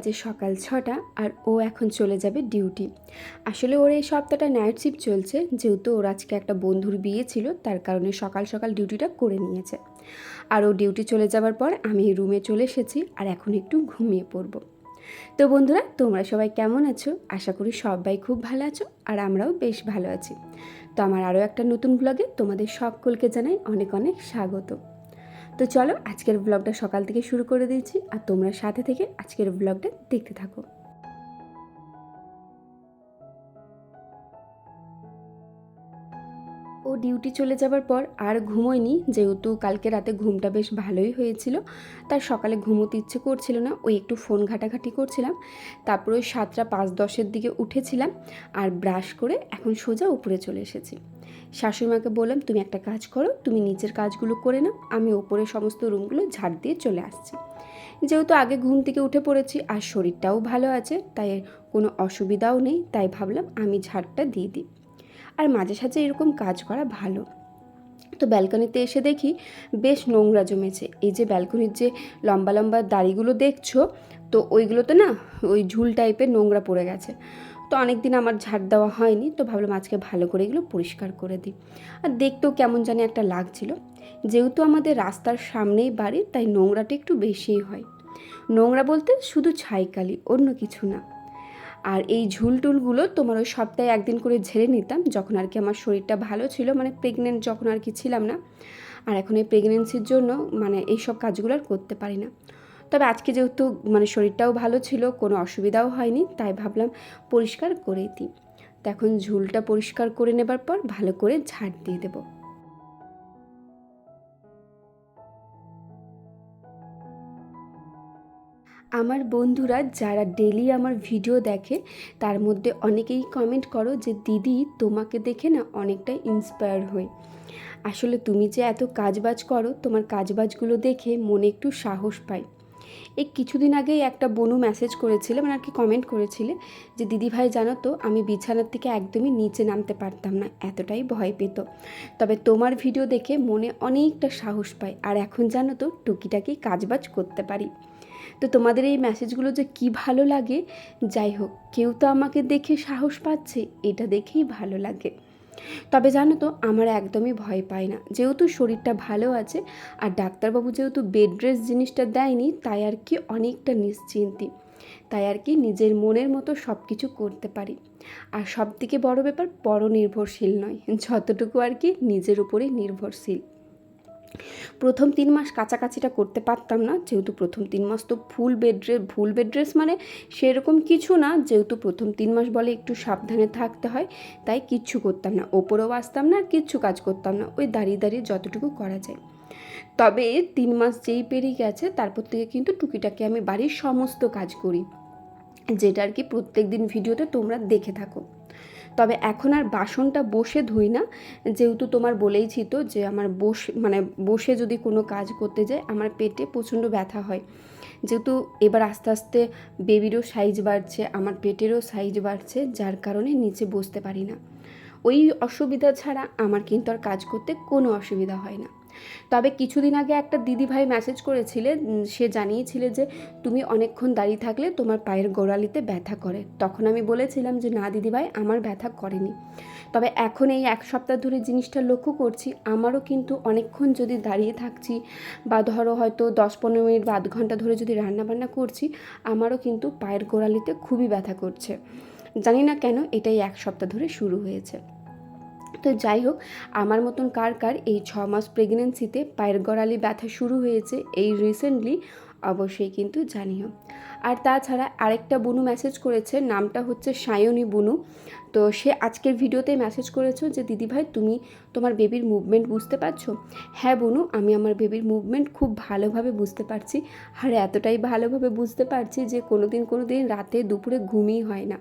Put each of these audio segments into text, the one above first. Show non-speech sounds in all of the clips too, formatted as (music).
বাজে সকাল ছটা আর ও এখন চলে যাবে ডিউটি। আসলে ওর এই সপ্তাহটা নাইট শিফট চলছে, যেহেতু ওর আজকে একটা বন্ধুর বিয়ে ছিল, তার কারণে সকাল সকাল ডিউটিটা করে নিয়েছে। আর ও ডিউটি চলে যাওয়ার পর আমি রুমে চলে এসেছি আর এখন একটু ঘুমিয়ে পড়ব। তো বন্ধুরা, তোমরা সবাই কেমন আছো? আশা করি সবাই খুব ভালো আছো আর আমরাও বেশ ভালো আছি। তো আমার আরও একটা নতুন ব্লগে তোমাদের সকলকে জানাই অনেক অনেক স্বাগত। তো চলো আজকের ব্লগটা সকাল থেকে শুরু করে দিয়েছি আর তোমরা সাথে থেকে আজকের ব্লগটা দেখতে থাকো। ডিউটি চলে যাবার পর আর ঘুমোয়নি, যেহেতু কালকে রাতে ঘুমটা বেশ ভালোই হয়েছিল। তার সকালে ঘুমোতে ইচ্ছে করছিল না, ওই একটু ফোন ঘাটাঘাটি করছিলাম। তারপরে ওই সাতটা পাঁচ দশের দিকে উঠেছিলাম আর ব্রাশ করে এখন সোজা উপরে চলে এসেছি। শাশুড়িমাকে বললাম, তুমি একটা কাজ করো, তুমি নিচের কাজগুলো করে নাও, আমি ওপরে সমস্ত রুমগুলো ঝাড় দিয়ে চলে আসছি। যেহেতু আগে ঘুম থেকে উঠে পড়েছি আর শরীরটাও ভালো আছে, তাই কোনো অসুবিধাও নেই, তাই ভাবলাম আমি ঝাড়টা দিয়ে দিই। আর মাঝে সাঝে এরকম কাজ করা ভালো। তো ব্যালকনিতে এসে দেখি বেশ নোংরা জমেছে। এই যে ব্যালকনির যে লম্বা লম্বা দাড়িগুলো দেখছ, তো ওইগুলোতে না ওই ঝুল টাইপের নোংরা পড়ে গেছে। তো অনেক দিন আমার ঝাড় দেওয়া হয়নি, তো ভাবলাম আজকে ভালো করে এগুলো পরিষ্কার করে দিই। আর দেখতেও কেমন জানি একটা লাগছিল। যেহেতু আমাদের রাস্তার সামনেই বাড়ি, তাই নোংরাটা একটু বেশিই হয়। নোংরা বলতে শুধু ছাইকালি, অন্য কিছু না। আর এই ঝুলটুলগুলো তোমার ওই সপ্তাহে একদিন করে ঝেড়ে নিতাম যখন আর কি আমার শরীরটা ভালো ছিল মানে প্রেগনেন্ট যখন আর কি ছিলাম না। আর এখন এই প্রেগনেন্সির জন্য মানে এই সব কাজগুলো আর করতে পারি না। তবে আজকে যেহেতু মানে শরীরটাও ভালো ছিল, কোনো অসুবিধাও হয়নি, তাই ভাবলাম পরিষ্কার করেই দিই। তো এখন ঝুলটা পরিষ্কার করে নেবার পর ভালো করে ঝাড় দিয়ে দেবো। আমার বন্ধুরা যারা ডেলি আমার ভিডিও দেখে, তার মধ্যে অনেকেই কমেন্ট করো যে, দিদি, তোমাকে দেখে না অনেকটাই ইন্সপায়ার হই। আসলে তুমি যে এত কাজবাজ করো, তোমার কাজবাজগুলো দেখে মনে একটু সাহস পাই। এই কিছুদিন আগেই একটা বনু মেসেজ করেছিল মানে আর কি কমেন্ট করেছিলে যে, দিদি ভাই, জানো তো, আমি বিছানার থেকে একদমই নিচে নামতে পারতাম না, এতটাই ভয় পেত। তবে তোমার ভিডিও দেখে মনে অনেকটা সাহস পাই, আর এখন জানো তো, টুকিটাকি কাজবাজ করতে পারি। তো তোমাদের এই মেসেজগুলো যে কি ভালো লাগে, যাই হোক, কেউ তো আমাকে দেখে সাহস পাচ্ছে, এটা দেখেই ভালো লাগে। তবে জানো তো, আমার একদমই ভয় পায় না। যেহেতু শরীরটা ভালো আছে, আর ডাক্তারবাবু যেহেতু বেড রেস্ট জিনিসটা দেয়নি, তাই আর কি অনেকটা নিশ্চিন্তি। তাই আর কি নিজের মনের মতো সব কিছু করতে পারি। আর সব থেকে বড় ব্যাপার পর নির্ভরশীল নয়। যতটুকু আর কি নিজের উপরেই নির্ভরশীল। প্রথম তিন মাস কাছাকাছিটা করতে পারতাম না, যেহেতু প্রথম তিন মাস তো full bed rest full bed মানে সেরকম কিছু না, যেহেতু প্রথম তিন মাস বলে একটু সাবধানে থাকতে হয়, তাই কিচ্ছু করতাম না। ওপরেও আসতাম না, আর কিচ্ছু কাজ করতাম না, ওই দাঁড়িয়ে দাঁড়িয়ে যতটুকু করা যায়। তবে তিন মাস যেই পেরিয়ে গেছে, তারপর থেকে কিন্তু টুকিটাকে আমি বাড়ির সমস্ত কাজ করি, যেটা আর কি প্রত্যেক দিন ভিডিওতে তোমরা দেখে থাকো। তবে এখন আর বাসনটা বসে ধুই না। যেহেতু তোমার বলেইছি তো যে আমার বসে মানে বসে যদি কোনো কাজ করতে যায় আমার পেটে প্রচণ্ড ব্যথা হয়। যেহেতু এবার আস্তে আস্তে বেবিরও সাইজ বাড়ছে, আমার পেটেরও সাইজ বাড়ছে, যার কারণে নিচে বসতে পারি না। ওই অসুবিধা ছাড়া আমার কিন্তু আর কাজ করতে কোনো অসুবিধা হয় না। তবে কিছুদিন আগে একটা দিদিভাই মেসেজ করেছিলে সে জানিয়েছিলে যে তুমি অনেকক্ষণ দাঁড়িয়ে থাকলে তোমার পায়ের গোড়ালিতে ব্যথা করে। তখন আমি বলেছিলাম যে, না দিদিভাই, আমার ব্যথা করেনি। তবে এখন এই এক সপ্তাহ ধরে জিনিসটা লক্ষ্য করছি, আমারও কিন্তু অনেকক্ষণ যদি দাঁড়িয়ে থাকছি বা ধরো হয়তো দশ পনেরো মিনিট বা আধ ঘণ্টা ধরে যদি রান্নাবান্না করছি, আমারও কিন্তু পায়ের গোড়ালিতে খুবই ব্যথা করছে। জানি না কেন এটাই এক সপ্তাহ ধরে শুরু হয়েছে। তো যাই হোক, আমার মতন কার কার এই ছ মাস প্রেগনেন্সিতে পায়ের গড়ালি ব্যথা শুরু হয়েছে এই রিসেন্টলি অবশ্যই কিন্তু জানিও। আর তাছাড়া আরেকটা বুনু মেসেজ করেছে, নামটা হচ্ছে সায়নী বুনু। তো সে আজকের ভিডিওতে মেসেজ করেছ যে দিদিভাই তুমি তোমার বেবির মুভমেন্ট বুঝতে পারছ? হ্যাঁ বুনু, আমি আমার বেবির মুভমেন্ট খুব ভালোভাবে বুঝতে পারছি। আর এতটাই ভালোভাবে বুঝতে পারছি যে কোনো দিন কোনো দিন রাতে দুপুরে ঘুমই হয় না।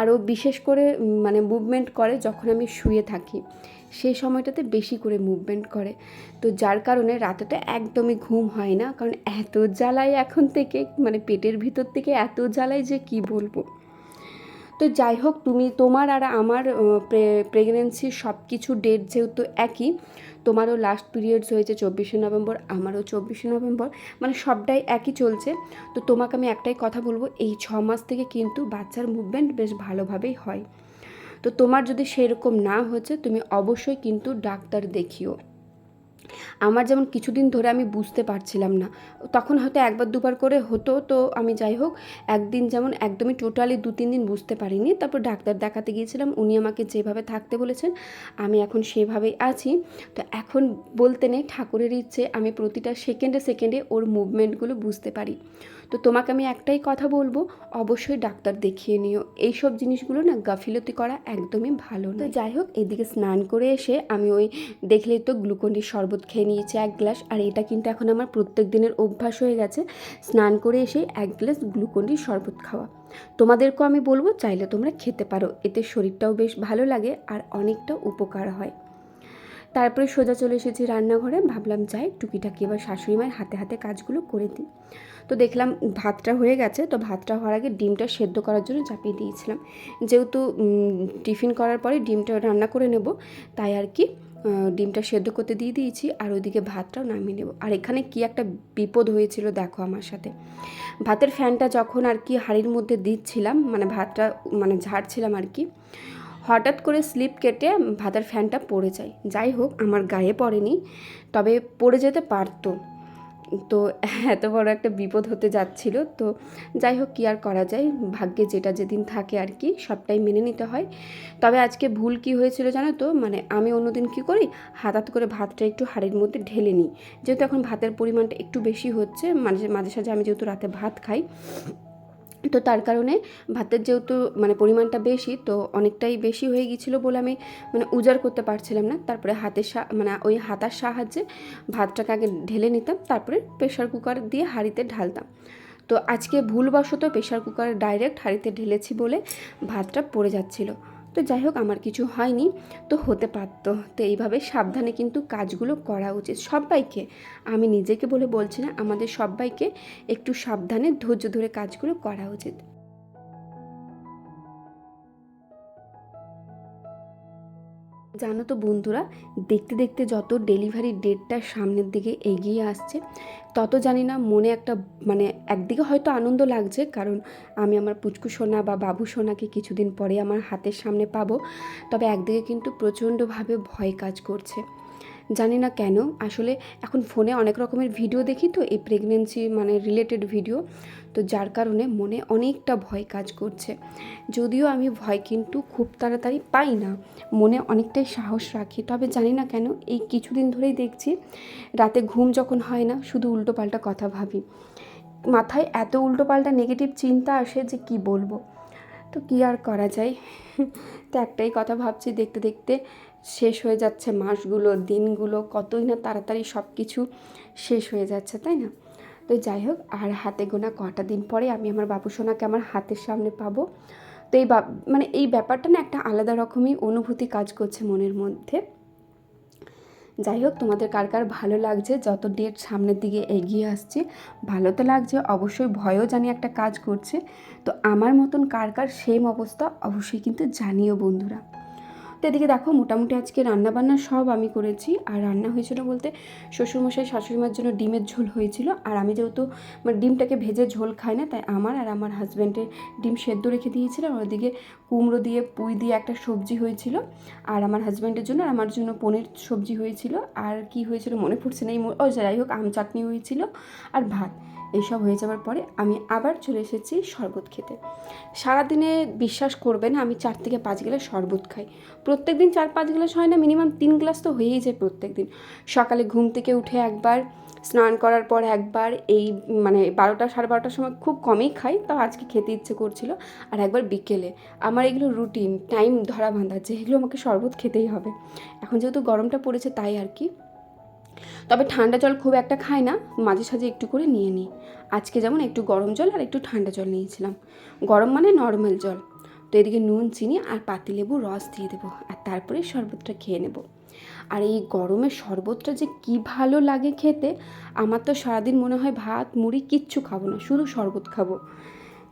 আরও বিশেষ করে মানে মুভমেন্ট করে যখন আমি শুয়ে থাকি, সেই সময়টাতে বেশি করে মুভমেন্ট করে। তো যার কারণে রাতেটা একদমই ঘুম হয় না, কারণ এত জ্বালায় এখন থেকে মানে পেটের ভিতর থেকে এত জ্বালায় যে কি বলব। তো যাই হোক, তুমি তোমার আর আমার প্রেগনেন্সির সব কিছু ডেট যেহেতু একই তোমারও লাস্ট পিরিয়ডস হয়েছে চব্বিশে নভেম্বর, আমারও চব্বিশে নভেম্বর মানে সবটাই একই চলছে। তো তোমাকে আমি একটাই কথা বলব, এই ছ মাস থেকে কিন্তু বাচ্চার মুভমেন্ট বেশ ভালোভাবেই হয়। তো তোমার যদি সেরকম না হচ্ছে তুমি অবশ্যই কিন্তু ডাক্তার দেখিও। আমার যেমন কিছুদিন ধরে আমি বুঝতে পারছিলাম না। তখন হয়তো একবার দুবার করে হতো, তো আমি যাই হোক, একদিন যেমন একদমই টোটালি দু, তিন দিন বুঝতে পারিনি। তারপর ডাক্তার দেখাতে গিয়েছিলাম, উনি আমাকে যেভাবে থাকতে বলেছেন, আমি এখন সেভাবেই আছি। তো এখন বলতে নেই, ঠাকুরের ইচ্ছে, আমি প্রতিটা সেকেন্ডে সেকেন্ডে ওর মুভমেন্টগুলো বুঝতে পারি। তো তোমাকে আমি একটাই কথা বলব, অবশ্যই ডাক্তার দেখিয়ে নিও। এইসব জিনিসগুলো না গাফিলতি করা একদমই ভালো না যাই হোক, এদিকে স্নান করে এসে আমি ওই, দেখলেই তো গ্লুকন্ডির শরবত খেয়ে নিয়েছি এক গ্লাস, আর এটা কিন্তু এখন আমার প্রত্যেক দিনের অভ্যাস হয়ে গেছে। স্নান করে এসে এক গ্লাস গ্লুকন্ডির শরবত খাওয়া। তোমাদেরকেও আমি বলব, চাইলে তোমরা খেতে পারো। এতে শরীরটাও বেশ ভালো লাগে আর অনেকটা উপকার হয়। তারপরে সোজা চলে এসেছি রান্নাঘরে। ভাবলাম, যাই, টুকিটাকি এবার শাশুড়ি মায়ের হাতে হাতে কাজগুলো করে দিই। তো দেখলাম ভাতটা হয়ে গেছে। তো ভাতটা হওয়ার আগে ডিমটা সেদ্ধ করার জন্য চাপিয়ে দিয়েছিলাম। যেহেতু টিফিন করার পরে ডিমটা রান্না করে নেব, তাই আর কি ডিমটা সেদ্ধ করতে দিয়ে দিয়েছি আর ওইদিকে ভাতটাও নামিয়ে নেব। আর এখানে কি একটা বিপদ হয়েছিল দেখো আমার সাথে। ভাতের ফ্যানটা যখন আর কি হাড়ির মধ্যে দিচ্ছিলাম মানে ভাতটা মানে ঝাড়ছিলাম আর কি, হঠাৎ করে স্লিপ কেটে ভাতের ফ্যানটা পড়ে যায়। যাই হোক, আমার গায়ে পড়েনি, তবে পড়ে যেতে পারতো। তো (laughs) এত বড় একটা বিপদ হতে যাচ্ছিল। তো যাই হোক, কী আর করা যায়? ভাগ্যে যেটা যেদিন থাকে আর কি, সবটাই মেনে নিতে হয়। তবে আজকে ভুল কি হয়েছিল জানো তো? মানে আমি অন্যদিন কি করি? হাতাত করে ভাতটা একটু হাড়ির মধ্যে ঢেলে নিই। যেহেতু এখন ভাতের পরিমাণটা একটু বেশি হচ্ছে, মাঝে মাঝে সাঝে আমি যেহেতু রাতে ভাত খাই তো তার কারণে ভাতের যেহেতু মানে পরিমাণটা বেশি, তো অনেকটাই বেশি হয়ে গিয়েছিল বলে আমি মানে উজাড় করতে পারছিলাম না। তারপরে হাতের মানে ওই হাতার সাহায্যে ভাতটাকে আগে ঢেলে নিতাম, তারপরে প্রেশার কুকার দিয়ে হাঁড়িতে ঢালতাম। তো আজকে ভুলবশত প্রেশার কুকার ডাইরেক্ট হাঁড়িতে ঢেলেছি বলে ভাতটা পড়ে যাচ্ছিল। তো যাই হোক, আমার কিছু হয়নি। তো হতে পারতো। তো এইভাবে সাবধানে কিন্তু কাজগুলো করা উচিত সবাইকে। আমি নিজেকে বলে বলছি না, আমাদের সবাইকে একটু সাবধানে ধৈর্য ধরে কাজগুলো করা উচিত। জানো তো বন্ধুরা, দেখতে দেখতে যত ডেলিভারি ডেটটা সামনের দিকে এগিয়ে আসছে, তত জানি না মনে একটা মানে একদিকে হয়তো আনন্দ লাগছে, কারণ আমি আমার পুচকু সোনা বা বাবু সোনাকে কিছুদিন পরে আমার হাতের সামনে পাবো, তবে একদিকে কিন্তু প্রচণ্ডভাবে ভয় কাজ করছে। জানি না কেন, আসলে এখন ফোনে অনেক রকমের ভিডিও দেখি তো, এই প্রেগনেন্সি মানে রিলেটেড ভিডিও তো যার কারণে মনে অনেকটা ভয় কাজ করছে। যদিও আমি ভয় কিন্তু খুব তাড়াতাড়ি পাই না, মনে অনেকটাই সাহস রাখি, তবে জানি না কেন, এই কিছুদিন ধরেই দেখছি, রাতে ঘুম যখন হয় না, শুধু উল্টোপাল্টা কথা ভাবি। মাথায় এত উল্টোপাল্টা নেগেটিভ চিন্তা আসে যে কি বলব? তো কী আর করা যায়? তো একটাই কথা ভাবছি, দেখতে দেখতে শেষ হয়ে যাচ্ছে মাসগুলো, দিনগুলো, কতই না তাড়াতাড়ি সব কিছু শেষ হয়ে যাচ্ছে, তাই না? তো যাই হোক, আর হাতে গোনা কটা দিন পরে আমি আমার বাবু সোনাকে আমার হাতের সামনে পাবো। তো এই মানে এই ব্যাপারটা না একটা আলাদা রকমই অনুভূতি কাজ করছে মনের মধ্যে। যাই হোক, তোমাদের কার কার ভালো লাগছে, যত ডেট সামনের দিকে এগিয়ে আসছে, ভালো তো লাগছে, অবশ্যই ভয়ও জানি একটা কাজ করছে। তো আমার মতন কার কার সেম অবস্থা, অবশ্যই কিন্তু জানিও বন্ধুরা। এদিকে দেখো, মোটামুটি আজকে রান্নাবান্না সব আমি করেছি। আর রান্না হয়েছিল বলতে শ্বশুরমশাই শাশুড়িমার জন্য ডিমের ঝোল হয়েছিল। আর আমি যেহেতু মানে ডিমটাকে ভেজে ঝোল খাই না, তাই আমার আর আমার হাজব্যান্ডের ডিম সেদ্ধ রেখে দিয়েছিলাম। ওদিকে কুমড়ো দিয়ে, পুঁই দিয়ে একটা সবজি হয়েছিল। আর আমার হাজব্যান্ডের জন্য আর আমার জন্য পনির সবজি হয়েছিল। আর কি হয়েছিল মনে পড়ছে না, এই ও যাই হোক, আম চাটনি হয়েছিল আর ভাত, এইসব হয়ে যাওয়ার পরে আমি আবার চলে এসেছি শরবত খেতে। সারাদিনে বিশ্বাস করবেন আমি চার থেকে পাঁচ গ্লাস শরবত খাই। প্রত্যেক দিন চার পাঁচ গ্লাস হয় না মিনিমাম তিন গ্লাস তো হয়েই যায় প্রত্যেক দিন সকালে ঘুম থেকে উঠে একবার, স্নান করার পর একবার, এই মানে বারোটা সাড়ে বারোটার সময় খুব কমই খাই, তাও আজকে খেতে ইচ্ছে করছিল। আর একবার বিকেলে, আমার এগুলো রুটিন টাইম ধরা বাঁধা যে এগুলো আমাকে শরবত খেতেই হবে। এখন যেহেতু গরমটা পড়েছে তাই আর কি। তবে ঠান্ডা জল খুব একটা খাই না, মাঝে সাঝে একটু করে নিয়ে নিই। আজকে যেমন একটু গরম জল আর একটু ঠান্ডা জল নিয়েছিলাম। গরম মানে নর্মাল জল। তো এদিকে নুন, চিনি আর পাতিলেবু রস দিয়ে দেবো আর তারপরে শরবতটা খেয়ে নেব। আর এই গরমে শরবতটা যে কি ভালো লাগে খেতে, আমার তো সারাদিন মনে হয় ভাত, মুড়ি কিচ্ছু খাব না, শুধু শরবত খাব।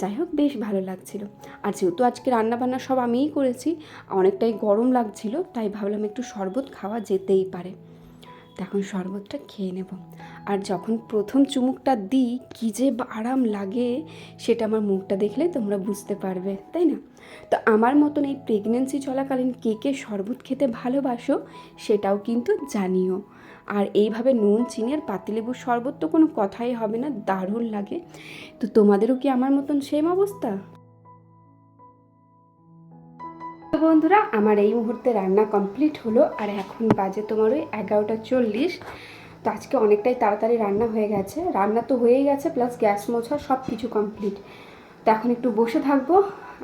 যাই হোক, বেশ ভালো লাগছিল। আর যেহেতু আজকে রান্নাবান্না সব আমিই করেছি, অনেকটাই গরম লাগছিল, তাই ভাবলাম একটু শরবত খাওয়া যেতেই পারে। তখন শরবতটা খেয়ে নেব। আর যখন প্রথম চুমুকটা দিই, কী যে আরাম লাগে, সেটা আমার মুখটা দেখলে তোমরা বুঝতে পারবে, তাই না? তো আমার মতন এই প্রেগনেন্সি চলাকালীন কে কে শরবত খেতে ভালোবাসো, সেটাও কিন্তু জানিও। আর এইভাবে নুন, চিনি আর পাতিলেবুর শরবত তো কোনো কথাই হবে না, দারুণ লাগে। তো তোমাদেরও কি আমার মতন সেম অবস্থা? তো বন্ধুরা, আমার এই মুহূর্তে রান্না কমপ্লিট হলো আর এখন বাজে তোমার ওই এগারোটা চল্লিশ। তো আজকে অনেকটাই তাড়াতাড়ি রান্না হয়ে গেছে। রান্না তো হয়েই গেছে প্লাস গ্যাস মোছা সব কিছু কমপ্লিট। তো এখন একটু বসে থাকব।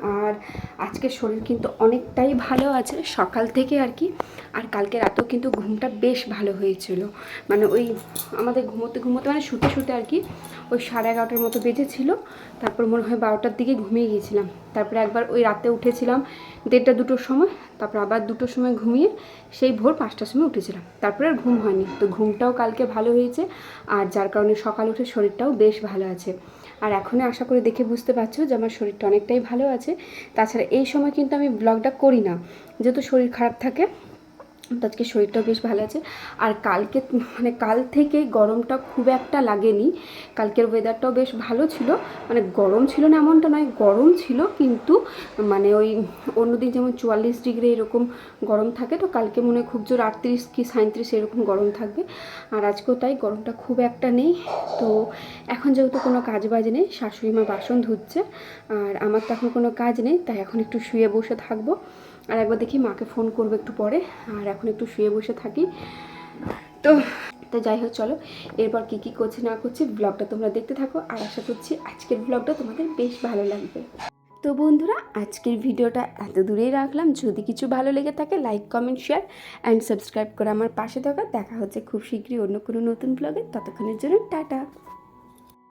আর আজকে শরীর কিন্তু অনেকটাই ভালো আছে, সকাল থেকে আর কি। আর কালকে রাতেও কিন্তু ঘুমটা বেশ ভালো হয়েছিল। মানে ওই আমাদের ঘুমোতে ঘুমোতে মানে শুতে শুতে আর কি ওই সাড়ে এগারোটার মতো বেজেছিল। তারপর মনে হয় বারোটার দিকে ঘুমিয়ে গিয়েছিলাম। তারপরে একবার ওই রাতে উঠেছিলাম দেড়টা দুটোর সময়, তারপর আবার দুটোর সময় ঘুমিয়ে সেই ভোর পাঁচটার সময় উঠেছিলাম। তারপরে আর ঘুম হয়নি। তো ঘুমটাও কালকে ভালো হয়েছে, আর যার কারণে সকাল উঠে শরীরটাও বেশ ভালো আছে। আর এখনই আশা করে দেখে বুঝতে পারছ যে আমার শরীরটা অনেকটাই ভালো আছে। তাছাড়া এই সময় কিন্তু আমি ব্লগটা করি না। যেহেতু শরীর খারাপ থাকে তো আজকে শরীরটাও বেশ ভালো আছে। আর কালকে মানে কাল থেকে গরমটা খুব একটা লাগেনি। কালকের ওয়েদারটাও বেশ ভালো ছিল। মানে গরম ছিল না এমনটা নয়, গরম ছিল কিন্তু মানে ওই অন্যদিন যেমন চুয়াল্লিশ ডিগ্রি এরকম গরম থাকে, তো কালকে মনে হয় খুব জোর আটত্রিশ কি সাঁত্রিশ এরকম গরম থাকবে। আর আজকেও তাই, গরমটা খুব একটা নেই। তো এখন যেহেতু কোনো কাজ বাজ নেই, শাশুড়ি মা বাসন ধুচ্ছে, আর আমার তো এখন কোনো কাজ নেই, তাই এখন একটু শুয়ে বসে থাকব। আর একবার দেখি মাকে ফোন করব একটু পরে, আর এখন একটু শুয়ে বসে থাকি। তো তো যাই হোক, চলো। এরপর কী কী করছে না করছে ব্লগটা তোমরা দেখতে থাকো, আর আশা করছি আজকের ব্লগটা তোমাদের বেশ ভালো লাগবে। তো বন্ধুরা, আজকের ভিডিওটা এত দূরেই রাখলাম। যদি কিছু ভালো লেগে থাকে like comment share and subscribe করে আমার পাশে থাকা। দেখা হচ্ছে খুব শীঘ্রই অন্য কোনো নতুন ব্লগে ততক্ষণের জন্য টাটা।